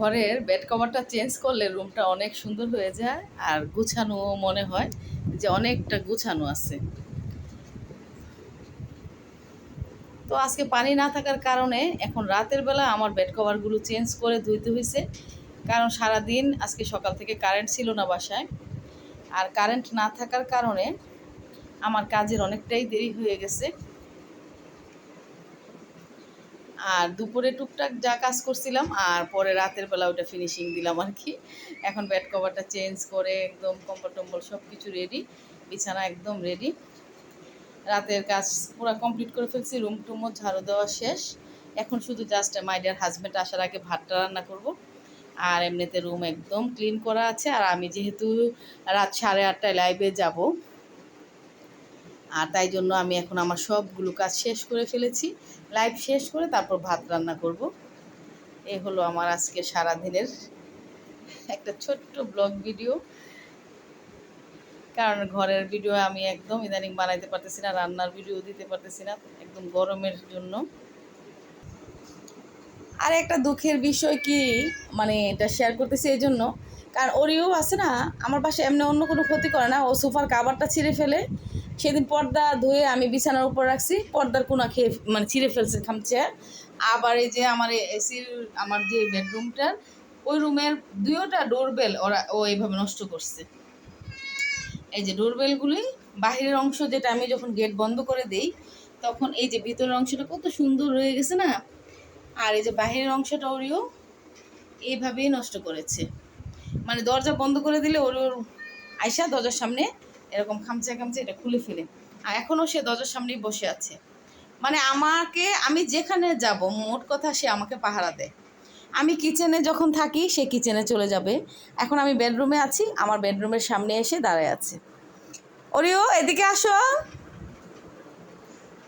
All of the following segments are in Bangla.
ঘরের বেড কভারটা চেঞ্জ করলে রুমটা অনেক সুন্দর হয়ে যায় আর গুছানো মনে হয় যে অনেকটা গুছানো আছে। তো আজকে পানি না থাকার কারণে এখন রাতের বেলা আমার বেড কভারগুলো চেঞ্জ করে ধুইতে হয়েছে কারণ সারা দিন আজকে সকাল থেকে কারেন্ট ছিল না বাসায়। আর কারেন্ট না থাকার কারণে আমার কাজের অনেকটাই দেরি হয়ে গেছে। আর দুপুরে টুকটাক যা কাজ করছিলাম, আর পরে রাতের বেলা ওটা ফিনিশিং দিলাম আর কি। এখন বেড কভারটা চেঞ্জ করে একদম কম্বল টম্বল সব কিছু রেডি বিছানা একদম রেডি রাতের কাজ পুরো কমপ্লিট করে ফেলছি রুম টুমও ঝাড়ু দেওয়া শেষ। এখন শুধু জাস্ট মাই ডিয়ার হাজব্যান্ড আসার আগে ভাতটা রান্না করব। আর এমনিতে রুম একদম ক্লিন করা আছে, আর আমি যেহেতু রাত সাড়ে আটটায় লাইভে যাব আর তাই জন্য আমি এখন আমার সবগুলো কাজ শেষ করে ফেলেছি। লাইভ শেষ করে তারপর ভাত রান্না করব। এ হলো আমার আজকে সারাদিনের একটা ছোট্ট ব্লগ ভিডিও। কারণ ঘরের ভিডিও আমি একদম ইদানিং বানাইতে পারতেছি না, রান্নার ভিডিও দিতে পারতেছি না, একদম গরমের জন্য। আর একটা দুঃখের বিষয় কি মানে এটা শেয়ার করতেছি এই জন্য। কারণ ওরিও আছে না, আমার পাশে এমনি অন্য কোনো ক্ষতি করে না, ও সোফার কাবারটা ছিঁড়ে ফেলে। সেদিন পর্দা ধুয়ে আমি বিছানার উপর রাখছি, পর্দার কোনা খেয়ে মানে ছিঁড়ে ফেলছে খামছে আবার এই যে আমার এসির আমার যে বেডরুমটার ওই রুমের দুইটা ডোরবেল ওরা, ও এইভাবে নষ্ট করছে। এই যে ডোরবেলগুলি বাহিরের অংশ যেটা আমি যখন গেট বন্ধ করে দেই, তখন এই যে ভিতরের অংশটা কত সুন্দর রয়ে গেছে না? আর এই যে বাহিরের অংশটা ওরিও এইভাবেই নষ্ট করেছে। মানে দরজা বন্ধ করে দিলে ওর ওর আয়সা দরজার সামনে এরকম খামচা খামচা এটা খুলে ফেলে। আর এখনও সে দরজার সামনেই বসে আছে। মানে আমাকে, আমি যেখানে যাব, মোট কথা সে আমাকে পাহারা দেয়। আমি কিচেনে যখন থাকি, সে কিচেনে চলে যাবে। এখন আমি বেডরুমে আছি, আমার বেডরুমের সামনে এসে দাঁড়ায় আছে। ওরিও, এদিকে আসো।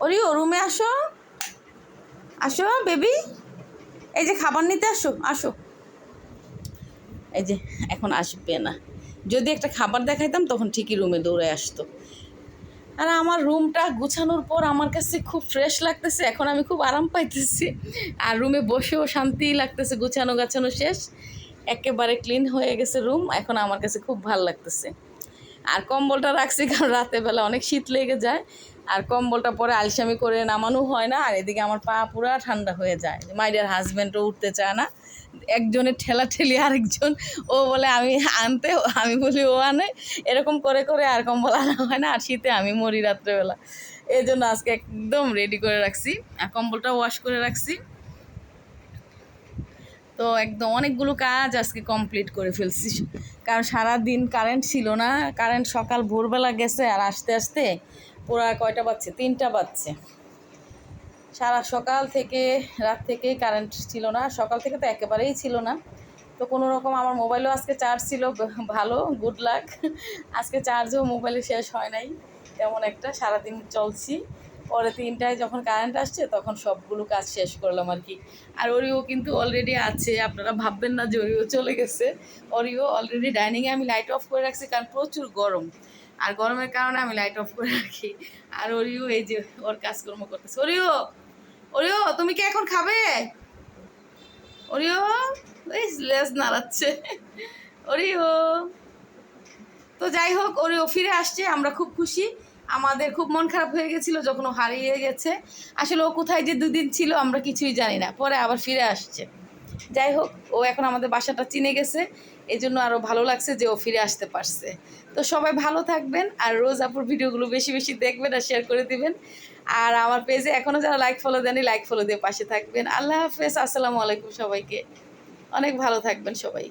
ওরিও রুমে আসো। আসো বেবি এই যে খাবার নিতে আসো আসো। এই যে, এখন আসবে না। যদি একটা খাবার দেখাইতাম, তখন ঠিকই রুমে দৌড়ে আসতো। আর আমার রুমটা গুছানোর পর আমার কাছে খুব ফ্রেশ লাগতেছে, এখন আমি খুব আরাম পাইতেছি। আর রুমে বসেও শান্তি লাগতেছে গুছানো গাছানো শেষ। একেবারে ক্লিন হয়ে গেছে রুম এখন আমার কাছে খুব ভালো লাগতেছে। আর কম্বলটা রাখছি, কারণ রাতের বেলা অনেক শীত লেগে যায়। আর কম্বলটা পরে আলসামি করে নামানো হয় না, আর এদিকে আমার পা পুরা ঠান্ডা হয়ে যায়। মাই ডিয়ার হাজব্যান্ডও উঠতে চায় না। একজনের ঠেলা ঠেলি আরেকজন, ও বলে, আমি আনতে, আমি বলি, ও আনে। এরকম করে করে আর কম্বল আনা হয় না, আর শীতে আমি মরি রাত্রেবেলা। এই জন্য আজকে একদম রেডি করে রাখছি। আর কম্বলটা ওয়াশ করে রাখছি। তো একদম অনেকগুলো কাজ আজকে কমপ্লিট করে ফেলছি। কারণ সারা দিন কারেন্ট ছিল না কারেন্ট সকাল ভোরবেলা গেছে আর আসতে আসতে পুরা কয়টা বাজছে? তিনটা বাজছে। সারা সকাল থেকে, রাত থেকে কারেন্ট ছিল না, সকাল থেকে তো একেবারেই ছিল না। তো কোনো রকম আমার মোবাইলও আজকে চার্জ ছিল, ভালো গুড লাক আজকে চার্জও মোবাইলে শেষ হয় নাই, তেমন একটা সারাদিন চলছি। পরে তিনটায় যখন কারেন্ট আসছে, তখন সবগুলো কাজ শেষ করলাম আর কি। আর ওরিও কিন্তু অলরেডি আছে, আপনারা ভাববেন না যে ওরিও চলে গেছে। ওরিও অলরেডি ডাইনিংয়ে আমি লাইট অফ করে রাখছি, কারণ প্রচুর গরম। আর গরমের কারণে আমি লাইট অফ করে রাখি। আর ওরিও এই যে ওর কাজকর্ম করতেছে। ওরিও ওরিও তুমি কি এখন খাবে? ওরিও এই লেজ নাড়াচ্ছে। ওরিও তো যাই হোক ওরিও ফিরে আসছে, আমরা খুব খুশি। আমাদের খুব মন খারাপ হয়ে গেছিল যখন ও হারিয়ে গেছে। আসলে ও কোথায় যে দুদিন ছিল আমরা কিছুই জানি না। পরে আবার ফিরে আসছে। যাই হোক, ও এখন আমাদের বাসাটা চিনে গেছে। এই জন্য আরও ভালো লাগছে যে ও ফিরে আসতে পারছে। তো সবাই ভালো থাকবেন আর রোজ আপুর ভিডিওগুলো বেশি বেশি দেখবেন আর শেয়ার করে দিবেন। আর আমার পেজে এখনও যারা লাইক ফলো দেননি লাইক ফলো দিয়ে পাশে থাকবেন। আল্লাহ হাফেজ, আসসালামু আলাইকুম সবাইকে। অনেক ভালো থাকবেন সবাই।